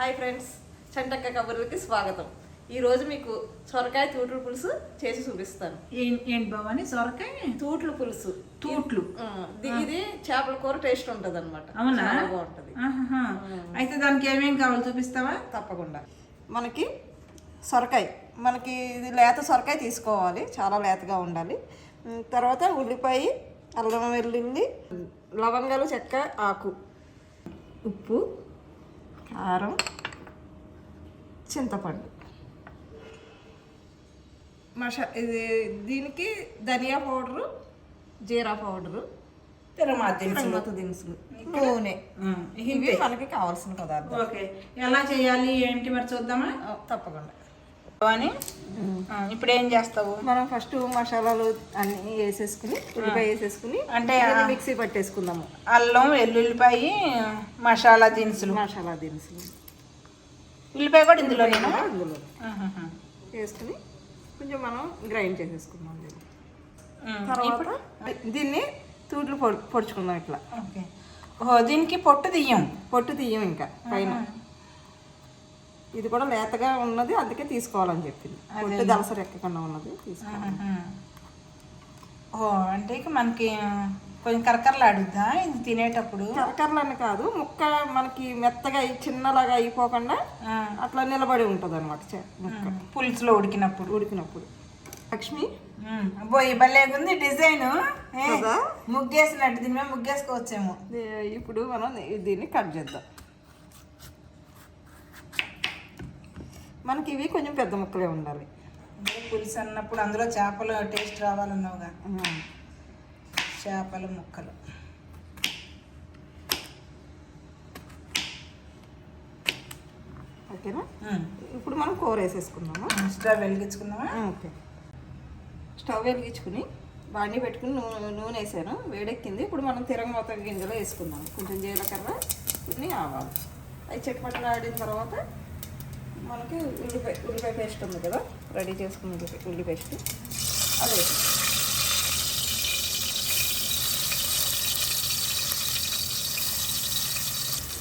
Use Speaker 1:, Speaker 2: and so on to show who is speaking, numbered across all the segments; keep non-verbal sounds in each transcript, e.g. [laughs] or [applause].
Speaker 1: Hi friends చంటక్క కబుర్లకి స్వాగతం. ఈ రోజు మీకు సొరకాయ తూట్లు పులుసు చేసి చూపిస్తాను.
Speaker 2: ఏంటి భవాని సొరకాయ?
Speaker 1: తూట్లు పులుసు.
Speaker 2: తూట్లు.
Speaker 1: ఇది చేపల కూర టేస్ట్ ఉంటది అనమాట
Speaker 2: అవునా
Speaker 1: బాగుంటది.
Speaker 2: అయితే దానికి ఏమేం కావాలి చూపిస్తావా?
Speaker 1: తప్పకుండా. మనకి సొరకాయ. మనకి ఇది లేత సొరకాయ తీసుకోవాలి. చాలా లేతగా ఉండాలి. తర్వాత ఉల్లిపాయ అల్లం వెల్లుల్లి లవంగాలు చెక్క ఆకు ఉప్పు కారం చింతపండు. మషా ఇది దీనికి ధనియా పౌడరు జీరా పౌడరు
Speaker 2: తిరుమల దినుసులు.
Speaker 1: నూనె. ఇవి మనకి కావాల్సిన పదార్థం
Speaker 2: ఓకే. ఎలా చేయాలి ఏంటి మరి చూద్దామా?
Speaker 1: తప్పకుండా.
Speaker 2: ఆ, ఇప్పుడు ఏం చేస్తావు?
Speaker 1: మనం ఫస్ట్ మసాలాలు అన్ని వేసేసుకుని ఉల్లిపాయ వేసేసుకుని
Speaker 2: అంటే
Speaker 1: మిక్సీ పట్టేసుకుందాము.
Speaker 2: అల్లం వెల్లుల్లిపాయ మసాలా దినుసులు.
Speaker 1: మసాలా దినుసులు.
Speaker 2: ఉల్లిపాయ కూడా ఇందులో
Speaker 1: అందులో వేసుకుని కొంచెం మనం గ్రైండ్ చేసేసుకుందాం తర్వాత దీన్ని తూట్లు పొడి పొడుచుకుందాం ఇట్లా.
Speaker 2: దీనికి పొట్టు తీయం.
Speaker 1: పొట్టు తీయం ఇంకా పైన. ఇది కూడా లేతగా ఉన్నది అందుకే తీసుకోవాలని చెప్పింది. పొట్టు దలసరి ఎక్కకుండా ఉన్నది తీసుకోవాలి.
Speaker 2: అంటే ఇక మనకి కొంచెం కరకరలాడుద్దా? ఇది తినేటప్పుడు?
Speaker 1: కరకరలని కాదు ముక్క మనకి మెత్తగా చిన్నలాగా అయిపోకుండా అట్లా నిలబడి ఉంటుంది అనమాట ముక్క.
Speaker 2: పులుసులో ఉడికినప్పుడు.
Speaker 1: ఉడికినప్పుడు. లక్ష్మి?
Speaker 2: అబ్బో ఈ భలేగుంది డిజైన్? ముగ్గేసినట్టు దీని మీద ముగ్గేసుకోవచ్చేమో.
Speaker 1: ఇప్పుడు మనం దీన్ని కట్ చేద్దాం. మనకి ఇవి కొంచెం పెద్ద ముక్కలే ఉండాలి.
Speaker 2: పులుసు అన్నప్పుడు అందులో చేపలు టేస్ట్ రావాలన్నావుగా. చేపల ముక్కలు.
Speaker 1: ఓకేనా. ఇప్పుడు మనం కూర వేసేసుకుందాము?
Speaker 2: స్టవ్ వెలిగించుకుందామా?
Speaker 1: ఓకే. స్టవ్ వెలిగించుకుని బాండి పెట్టుకుని నూనె నూనె వేసాను. వేడెక్కింది. ఇప్పుడు మనం తిరగమూత గింజలు వేసుకుందాం. కొంచెం జీలకర్ర కొన్ని ఆవాలు. అవి చెట్పట్టలు ఆడిన తర్వాత మనకి ఉల్లిపాయ ఉల్లిపాయ పేస్ట్ ఉంది కదా? రెడీ చేసుకున్న ఉల్లిపాయ ఉల్లి పేస్ట్. అది.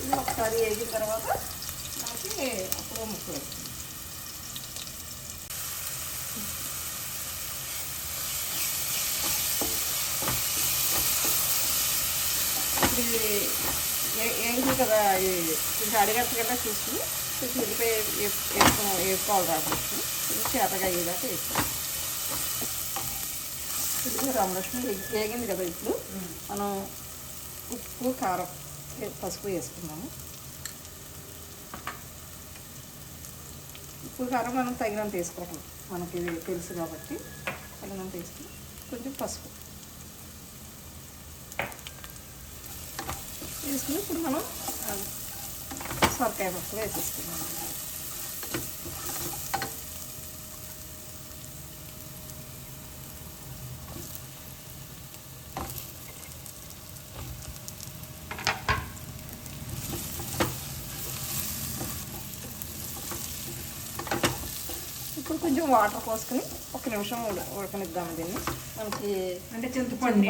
Speaker 1: ఇది ఒకసారి వేగిన తర్వాత మనకి అప్పుడు ముక్కలు వేస్తాం ఇది ఏ- ఏంటి కదా ఇది కొంచెం అడిగట్టుగా చూసుకుని కొంచెం ఉల్లిపాయ వేసు- వేసుకో వేసుకోవాలి రావచ్చు ఇది చేతగా అయ్యేదాకా వేసుకోవాలి. ఇది రామలక్ష్మి వేగి- వేగింది కదా ఇప్పుడు. మనం ఉప్పు కారం. పసుపు వేసుకున్నాము ఉప్పు కారం మనం తగినంత వేసుకోవటం మనకి ఇది తెలుసు కాబట్టి తగినంత వేసుకుని కొంచెం పసుపు వేసుకుని ఇప్పుడు మనం సొరకాయ పప్పు వేసేసుకున్నాం ఇప్పుడు కొంచెం వాటర్ పోసుకుని ఒక నిమిషం ఉడ- ఉడకనిద్దాం దీన్ని. మనకి
Speaker 2: అంటే చింతపండు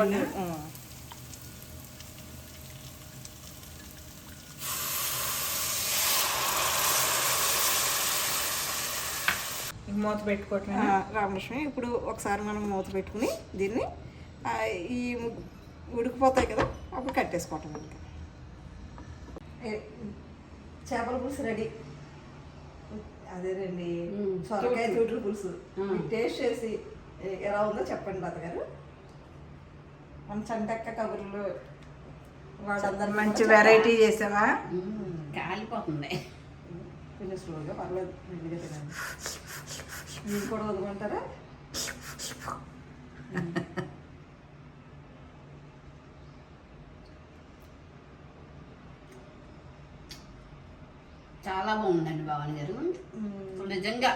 Speaker 2: మూత పెట్టుకోవటం
Speaker 1: రామలక్ష్మి ఇప్పుడు ఒకసారి మనం మూత పెట్టుకుని దీన్ని ఈ ఉడికిపోతాయి కదా అప్పుడు కట్టేసుకోవటం చేపల పులుసు రెడీ. అదేనండి. సొరకాయ తూట్ల పులుసు. టేస్ట్ చేసి ఎలా ఉందో చెప్పండి తాతగారు. మన చంటక్క కబుర్లు వాడందరూ
Speaker 2: మంచి వెరైటీ చేసావా?
Speaker 3: కాలిపోతుంది.
Speaker 1: కొంచెం స్లోగా పర్లేదు మెల్లిగా తినండి. మీరు కూడా వదలమంటారా [laughs]
Speaker 3: చాలా బాగుందండి భవాని గారు. నిజంగా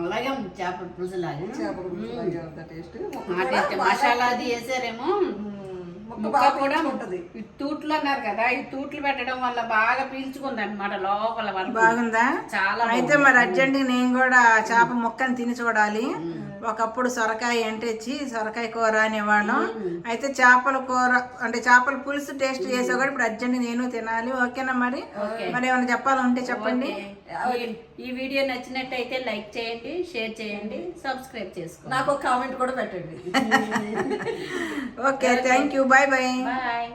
Speaker 3: అలాగే చేపల పులుసు లాగా
Speaker 1: చేపల పులుసు
Speaker 3: మసాలా అది వేసారేమో.
Speaker 1: ముక్క
Speaker 3: కూడా
Speaker 1: ఉంటుంది
Speaker 3: ఈ తూట్లు అన్నారు కదా ఈ తూట్లు పెట్టడం వల్ల బాగా పీల్చుకుంది అనమాట లోపల
Speaker 2: బాగుందా?
Speaker 3: చాలా
Speaker 2: అయితే మరి అర్జెంట్ నేను కూడా చేప ముక్కని తిని చూడాలి. ఒకప్పుడు సొరకాయ అంటే చి సొరకాయ కూర అనేవాళ్ళం. అయితే చేపల కూర అంటే చేపల పులుసు టేస్ట్ చేసా కూడా ఇప్పుడు అర్జెంట్ నేను తినాలి. ఓకేనా మరి? మరి ఏమైనా చెప్పాలంటే చెప్పండి.
Speaker 3: ఈ- ఈ వీడియో నచ్చినట్టయితే లైక్ చేయండి షేర్ చేయండి సబ్స్క్రైబ్ చేసుకోండి.
Speaker 1: నాకు ఒక కామెంట్ కూడా పెట్టండి. [laughs]
Speaker 2: Okay thank you. Bye bye.
Speaker 3: Bye.